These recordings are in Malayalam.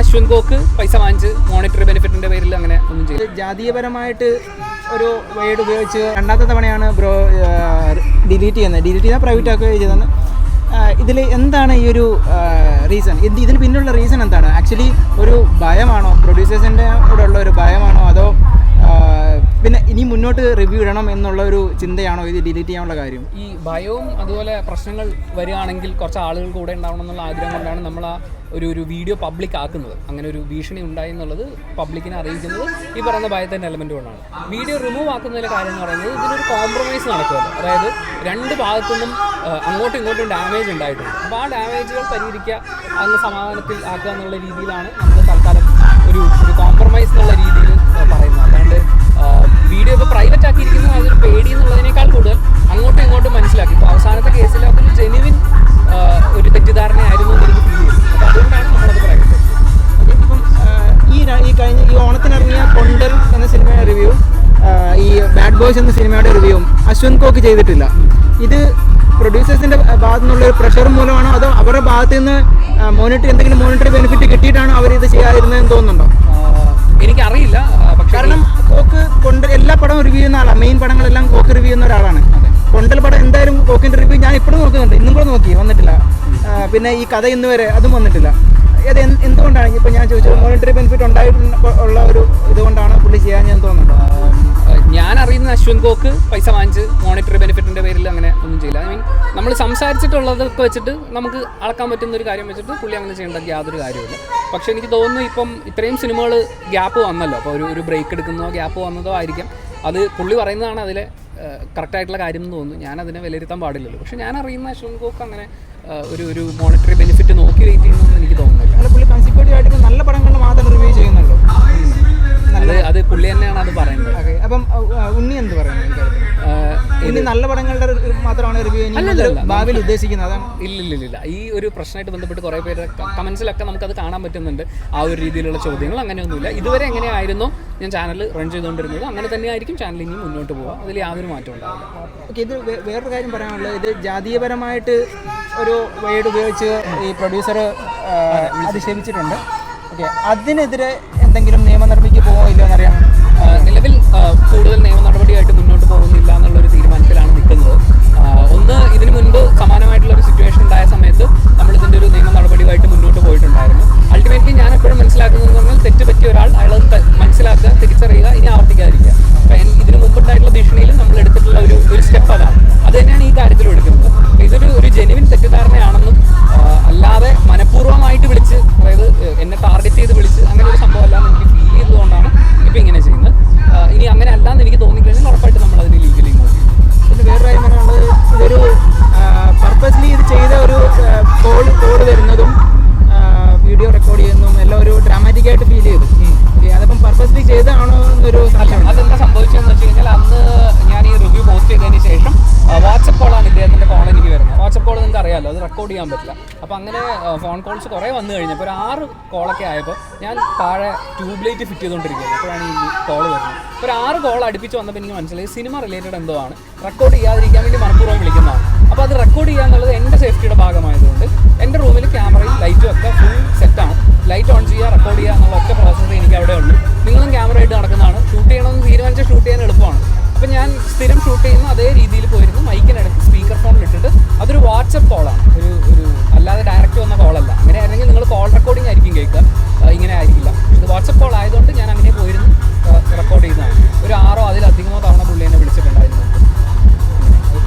അശ്വന്ത് കോക്ക് പൈസ വാങ്ങിച്ച് മോണിറ്ററി ബെനിഫിറ്റിന്റെ പേരിൽ അങ്ങനെ ഒന്നും ചെയ്തു. ജാതീയപരമായിട്ട് ഒരു വേഡ് ഉപയോഗിച്ച് രണ്ടാമത്തെ തവണയാണ് ബ്രോ ഡിലീറ്റ് ചെയ്യുന്നത്. ഡിലീറ്റ് ചെയ്താൽ പ്രൈവറ്റ് ആക്കുക ചെയ്തതെന്ന്. ഇതിൽ എന്താണ് ഈ ഒരു റീസൺ ഇത് ഇതിന് പിന്നുള്ള റീസൺ എന്താണ്? ആക്ച്വലി ഒരു ഭയമാണോ? പ്രൊഡ്യൂസേഴ്സിന്റെ കൂടെ ഉള്ള ഒരു ഭയമാണോ? അതോ പിന്നെ ഇനി മുന്നോട്ട് റിവ്യൂ ഇടണം എന്നുള്ള ഒരു ചിന്തയാണോ ഇത്? ഡിലീറ്റ് ചെയ്യാനുള്ള കാര്യം? ഈ ഭയവും അതുപോലെ പ്രശ്നങ്ങൾ വരികയാണെങ്കിൽ കുറച്ച് ആളുകൾ കൂടെ ഉണ്ടാവണം എന്നുള്ള ആഗ്രഹം കൊണ്ടാണ് നമ്മൾ ആ ഒരു ഒരു വീഡിയോ പബ്ലിക് ആക്കുന്നത്. അങ്ങനെ ഒരു ഭീഷണി ഉണ്ടായി എന്നുള്ളത് പബ്ലിക്കിനെ അറിയിക്കുന്നത് ഈ പറയുന്ന ഭയത്തിന്റെ എലമെന്റ് കൊണ്ടാണ്. വീഡിയോ റിമൂവ് ആക്കുന്നതിലെ കാര്യം എന്ന് പറയുന്നത് ഇതിനൊരു കോംപ്രമൈസ് നടക്കുന്നത് അതായത് രണ്ട് ഭാഗത്തുനിന്നും നിന്നും അങ്ങോട്ടും ഇങ്ങോട്ടും ഡാമേജ് ഉണ്ടായിട്ടുണ്ട്. അപ്പോൾ ആ ഡാമേജുകൾ പരിഹരിക്കുക അന്ന് സമാധാനത്തിൽ ആക്കുക എന്നുള്ള രീതിയിലാണ് നമ്മൾ തൽക്കാലം ഒരു ഒരു കോംപ്രമൈസ് എന്നുള്ള രീതിയിൽ പറയുന്നത്. ബോയ്സ് എന്ന സിനിമയുടെ റിവ്യൂവും അശ്വിൻ കോക്ക് ചെയ്തിട്ടില്ല. ഇത് പ്രൊഡ്യൂസേഴ്സിന്റെ ഭാഗത്തു നിന്നുള്ള ഒരു പ്രഷർ മൂലമാണോ അതോ അവരുടെ ഭാഗത്ത് നിന്ന് മോണിറ്ററി എന്തെങ്കിലും മോണിറ്ററി ബെനിഫിറ്റ് കിട്ടിയിട്ടാണ് അവർ ഇത് ചെയ്യാതിരുന്നതെന്ന് തോന്നുന്നുണ്ടോ? എനിക്കറിയില്ല കാരണം കോക്ക് കൊണ്ട് എല്ലാ പടവും റിവ്യൂ ചെയ്യുന്ന ആളാണ് മെയിൻ പടങ്ങളെല്ലാം കോക്ക് റിവ്യൂ ചെയ്യുന്ന ഒരാളാണ്. കൊണ്ടൽ പടം എന്തായാലും കോക്കിന്റെ റിവ്യൂ ഞാൻ ഇപ്പോഴും നോക്കുന്നുണ്ട്. ഇന്നും കൂടെ നോക്കി വന്നിട്ടില്ല. പിന്നെ ഈ കഥ ഇന്ന് വരെ അതും വന്നിട്ടില്ല. ഇത് എന്തുകൊണ്ടാണ്? ഇപ്പൊ ഞാൻ ചോദിച്ചത് മോണിറ്ററി ബെനിഫിറ്റ് ഉണ്ടായിട്ടുള്ള ഒരു ഇതുകൊണ്ടാണ് പുള്ളി ചെയ്യാൻ ഞാൻ തോന്നുന്നുണ്ട് ഞാൻ അശ്വിൻ കോക്ക് പൈസ വാങ്ങിച്ച് മോണിറ്ററി ബെനിഫിറ്റിന്റെ പേരിൽ അങ്ങനെ ഒന്നും ചെയ്യില്ല. ഐ മീൻ നമ്മൾ സംസാരിച്ചിട്ടുള്ളതൊക്കെ വെച്ചിട്ട് നമുക്ക് അളക്കാൻ പറ്റുന്ന ഒരു കാര്യം വെച്ചിട്ട് പുള്ളി അങ്ങനെ ചെയ്യേണ്ട യാതൊരു കാര്യമില്ല പക്ഷേ എനിക്ക് തോന്നുന്നു ഇപ്പം ഇത്രയും സിനിമകൾ ഗ്യാപ്പ് വന്നല്ലോ. അപ്പോൾ ഒരു ഒരു ബ്രേക്ക് എടുക്കുന്നതോ ഗ്യാപ്പ് വന്നതോ ആയിരിക്കാം. അത് പുള്ളി പറയുന്നതാണ് അതിലെ കറക്റ്റായിട്ടുള്ള കാര്യം എന്ന് തോന്നുന്നു. ഞാൻ അതിനെ വിലയിരുത്താൻ പാടില്ലല്ലോ. പക്ഷേ ഞാൻ അറിയുന്ന അശ്വിൻ കോക്ക് അങ്ങനെ ഒരു ഒരു മോണിറ്ററി ബെനിഫിറ്റ് നോക്കി വെയിറ്റ് ഉണ്ണി നല്ല പടങ്ങളുടെ മാത്രമാണ് റിവ്യൂ ഭാവിയിൽ ഉദ്ദേശിക്കുന്നത്. അതാണ് ഇല്ല ഇല്ല ഇല്ല ഈ ഒരു പ്രശ്നമായിട്ട് ബന്ധപ്പെട്ട് കുറേ പേര് നമുക്ക് അത് കാണാൻ പറ്റുന്നുണ്ട്. ആ ഒരു രീതിയിലുള്ള ചോദ്യങ്ങൾ അങ്ങനെയൊന്നുമില്ല. ഇതുവരെ എങ്ങനെയായിരുന്നു ഞാൻ ചാനൽ റൺ ചെയ്തുകൊണ്ടിരുന്നത്? അങ്ങനെ തന്നെയായിരിക്കും ചാനൽ ഇനി മുന്നോട്ട് പോവുക. അതിൽ യാതൊരു മാറ്റവും ഉണ്ടാവില്ല. ഓക്കെ ഇത് വേറൊരു കാര്യം പറയാനുള്ളത്. ഇത് ജാതീയപരമായിട്ട് ഒരു വേഡ് ഉപയോഗിച്ച് ഈ പ്രൊഡ്യൂസർ അധിക്ഷേപിച്ചിട്ടുണ്ട് ഓക്കെ അതിനെതിരെ എന്തെങ്കിലും നിയമ അറിയാമല്ലോ അത് റെക്കോർഡ് ചെയ്യാൻ പറ്റില്ല. അപ്പോൾ അങ്ങനെ ഫോൺ കോൾസ് കുറേ വന്നു കഴിഞ്ഞപ്പോൾ ഒരു ആറ് കോളൊക്കെ ആയപ്പോൾ ഞാൻ താഴെ ട്യൂബ് ലൈറ്റ് ഫിറ്റ് ചെയ്തുകൊണ്ടിരിക്കുകയാണ്. അപ്പോഴാണ് ഈ കോൾ വരുന്നത്. ഒരു ആറ് കോൾ അടുപ്പിച്ച് വന്നപ്പോൾ എനിക്ക് മനസ്സിലായി സിനിമ റിലേറ്റഡ് എന്തോ ആണ്. റെക്കോർഡ് ചെയ്യാതിരിക്കാൻ വേണ്ടി മനഃപൂർവം വിളിക്കുന്നതാണ്. അപ്പോൾ അത് റെക്കോർഡ് ചെയ്യുക എന്നുള്ളത് എന്റെ സേഫ്റ്റിയുടെ ഭാഗമായതുകൊണ്ട് എന്റെ റൂമിൽ ക്യാമറയും ലൈറ്റും ഒക്കെ ഫുൾ സെറ്റാണ് ലൈറ്റ് ഓൺ ചെയ്യുക റെക്കോർഡ് ചെയ്യുക എന്നുള്ള ഒറ്റ പ്രോസസ്സ് എനിക്ക് അവിടെ ഉള്ളൂ. നിങ്ങളും ക്യാമറ ആയിട്ട് നടക്കുന്നതാണ്. ഷൂട്ട് ചെയ്യണമെന്ന് തീരുമാനിച്ചാൽ ഷൂട്ട് ചെയ്യാൻ എളുപ്പമാണ്. അപ്പോൾ ഞാൻ സ്ഥിരം ഷൂട്ട് ചെയ്യുന്ന അതേ രീതിയിൽ പോയിരുന്നു. മൈക്കിനടുത്ത് സ്പീക്കർ ഫോണിൽ ഇട്ടിട്ട്. അതൊരു വാട്സപ്പ് കോളാണ് ഒരു ഒരു അല്ലാതെ ഡയറക്റ്റ് വന്ന കോളല്ല അങ്ങനെ ആയിരുന്നെങ്കിൽ നിങ്ങൾ കോൾ റെക്കോർഡിംഗ് ആയിരിക്കും കേൾക്കുക. ഇങ്ങനെ ആയിരിക്കില്ല. ഇത് വാട്സപ്പ് കോൾ ആയതുകൊണ്ട് ഞാൻ അങ്ങനെ പോയിരുന്നു. റെക്കോർഡ് ചെയ്യുന്നതാണ് ഒരു ആറോ അതിലധികമോ തവണ പുള്ളി എന്നെ വിളിച്ചിട്ടുണ്ടായിരുന്നു.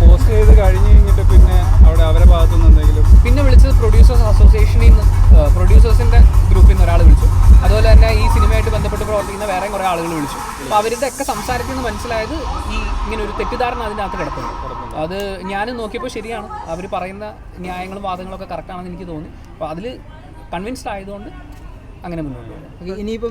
പോസ്റ്റ് ചെയ്ത് കഴിഞ്ഞ് കഴിഞ്ഞിട്ട് പിന്നെ അവിടെ അവരെ ഭാഗത്തുനിന്ന് എന്തെങ്കിലും പിന്നെ വിളിച്ചത് പ്രൊഡ്യൂസേഴ്സ് അസോസിയേഷനിൽ നിന്ന് പ്രൊഡ്യൂസേഴ്സിന്റെ ഗ്രൂപ്പിൽ നിന്ന് ഒരാൾ വിളിച്ചു. അതുപോലെ തന്നെ ഈ സിനിമയായിട്ട് ബന്ധപ്പെട്ട് പ്രവർത്തിക്കുന്ന വേറെ കുറേ ആളുകൾ വിളിച്ചു. അപ്പോൾ അവരുടെ ഒക്കെ സംസാരത്തിൽ നിന്ന് മനസ്സിലായത് ഈ ഇങ്ങനെ ഒരു തെറ്റിദ്ധാരണ അതിനകത്ത് കിടക്കുന്നു. അത് ഞാൻ നോക്കിയപ്പോൾ ശരിയാണ്. അവർ പറയുന്ന ന്യായങ്ങളും വാദങ്ങളൊക്കെ കറക്റ്റാണെന്ന് എനിക്ക് തോന്നി. അപ്പോൾ അതിൽ കൺവിൻസ്ഡ് ആയതുകൊണ്ട് അങ്ങനെ മുന്നോട്ട് പോകും ഇനിയിപ്പം